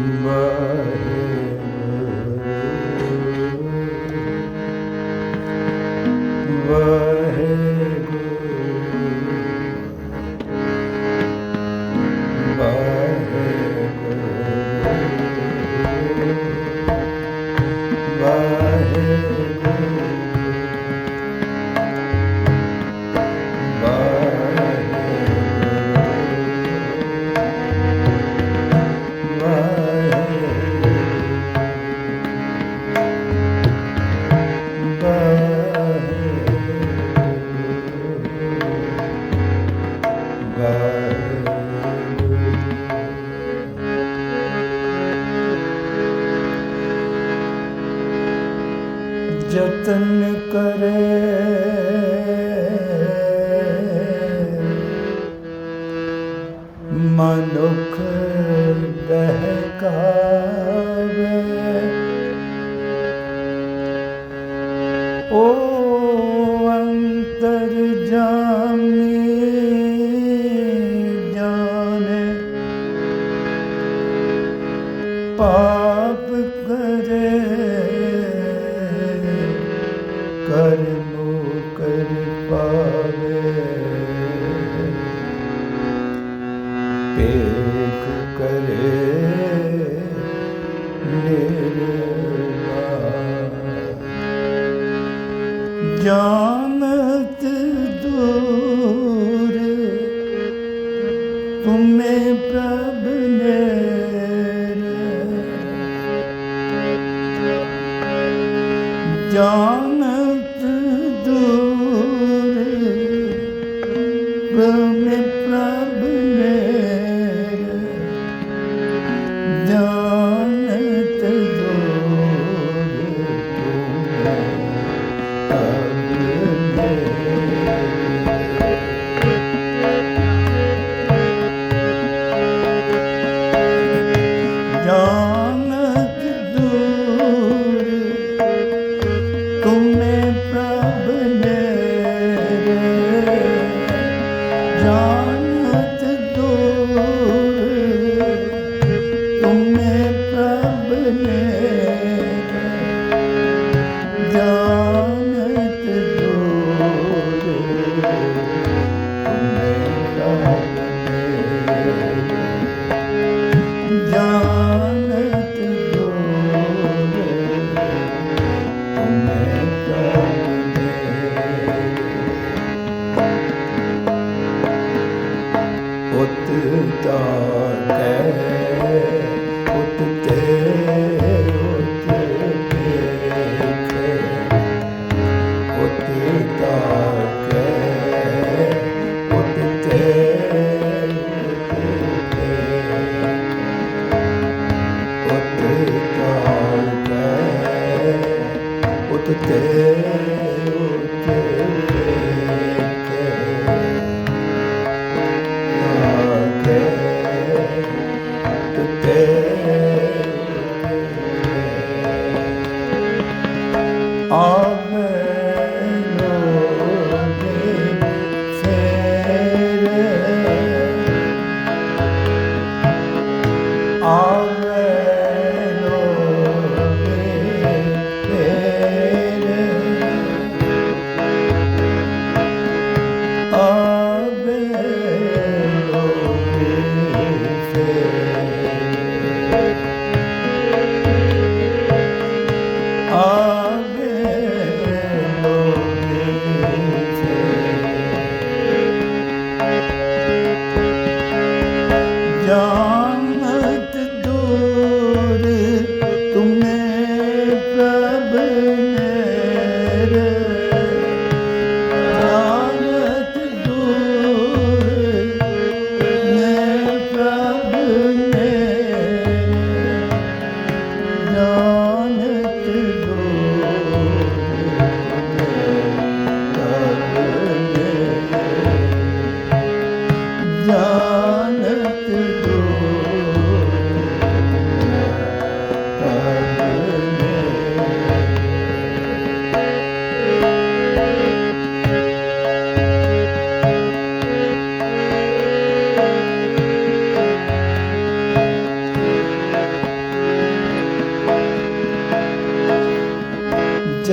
my ਜਤਨ ਕਰੇ ਮਨੁਖ ਬਹਿਕਾਵੇ ਓ ਅੰਤਰ ਜਾਮੀ ਮੇਰਵਾ ਜਾਨਤ ਦੂਰ ਤੁਮੇ ਪ੍ਰਭ ਨੇ ਜਾਨਤ ਦੂਰ ਪ੍ਰਭ Lord.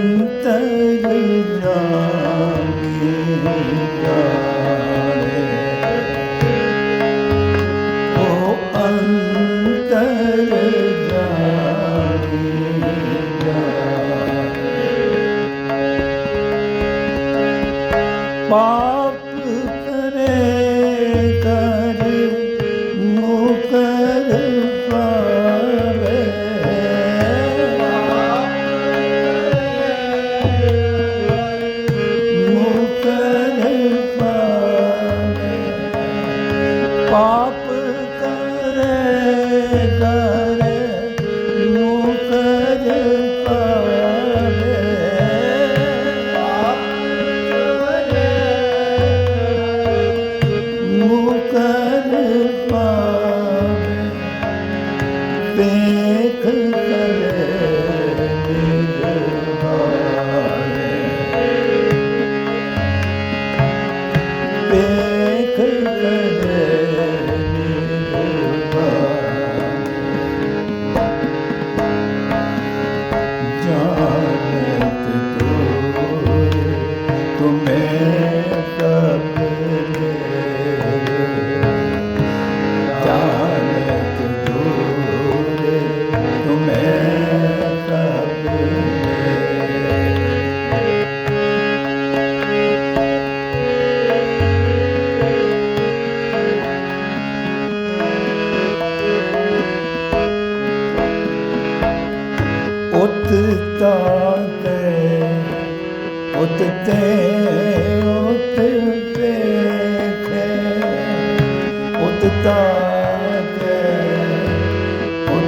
ਅੰਤਰ ਜਾਗੇ ਜਾਣੇ ਓ ਅੰਤਰ ਜਾਗੇ ਜਾਣੇ ਪਾਪ ਕਰੇ ਕਰ ਮੋ ਕਰੇ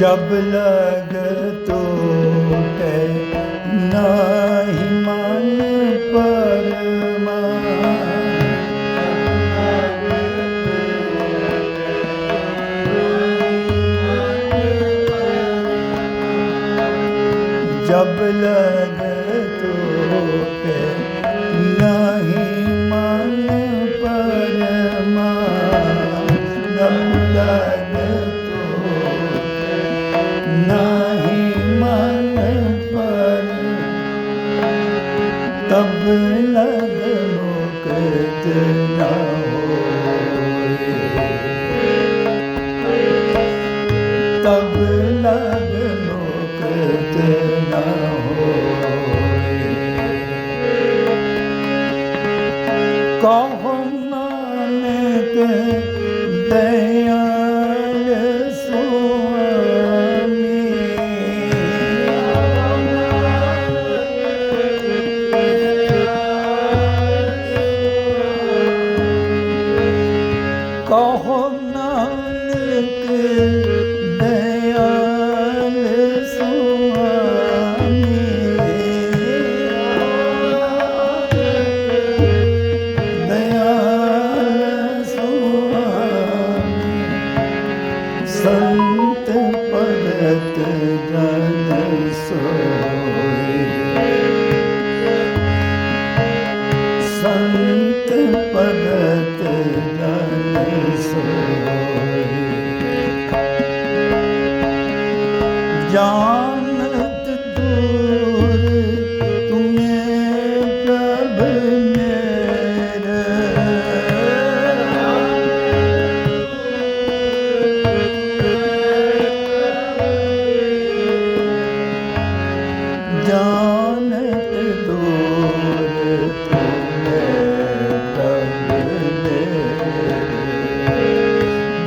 ਜਬ ਲਗਰ ਤੋਟੈ ਨਾਹੀ ਮਨ ਪਰਮਾ ਜਬ ਲਗਰ ਤੋਟੈ ਨਾਹੀ ਮਨ ਪਰਮਾ ਜਬ ਲਗਰ look at संत पदत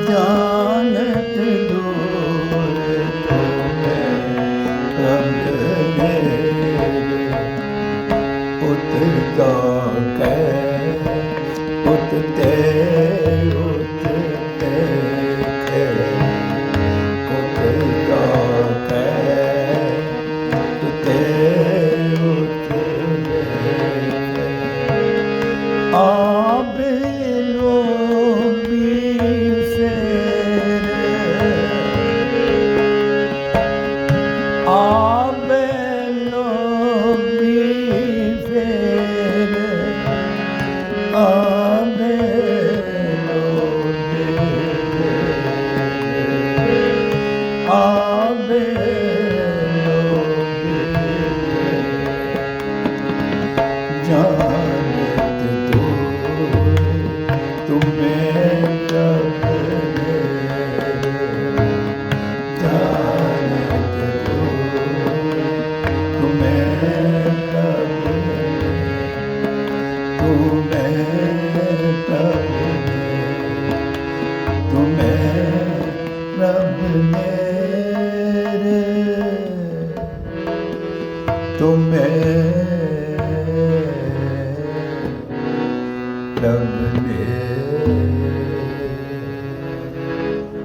canı